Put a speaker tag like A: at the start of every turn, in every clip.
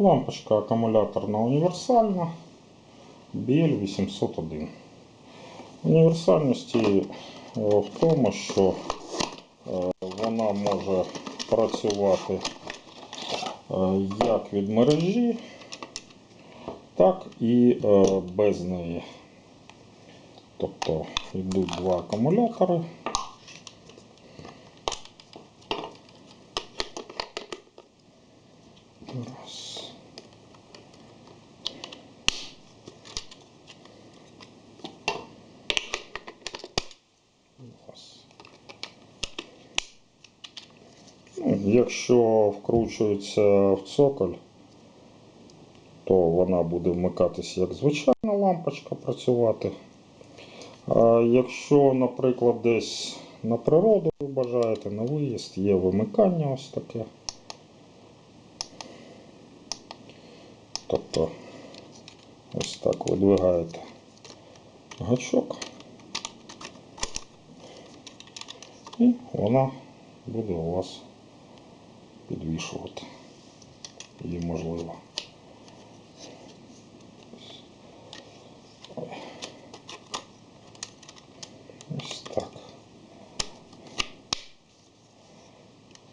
A: Лампочка акумуляторна універсальна BL801. Універсальності е, в тому, що вона може працювати е, як від мережі, так і е, без неї. Тобто йдуть два акумулятори. Раз. Якщо вкручується в цоколь, то вона буде вмикатися як звичайна лампочка працювати. А якщо, наприклад, десь на природу ви бажаєте, на виїзд, є вимикання ось таке. Тобто ось так видвигаєте гачок і вона буде у вас підвішувати. Її можливо. Ось так.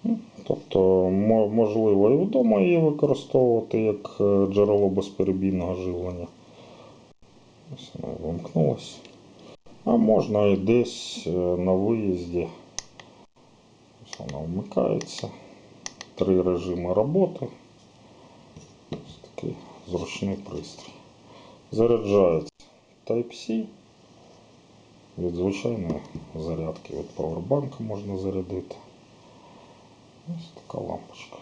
A: Ну, Тобто, можливо, і вдома її використовувати як е, джерело безперебійного живлення. Ось вона вимкнулась. А можна і десь е, на виїзді. Ось вона вмикається. Три режими роботи. Ось такий зручний пристрій. Заряджається Type-C. Від звичайної зарядки від павербанка можна зарядити. Ось така лампочка.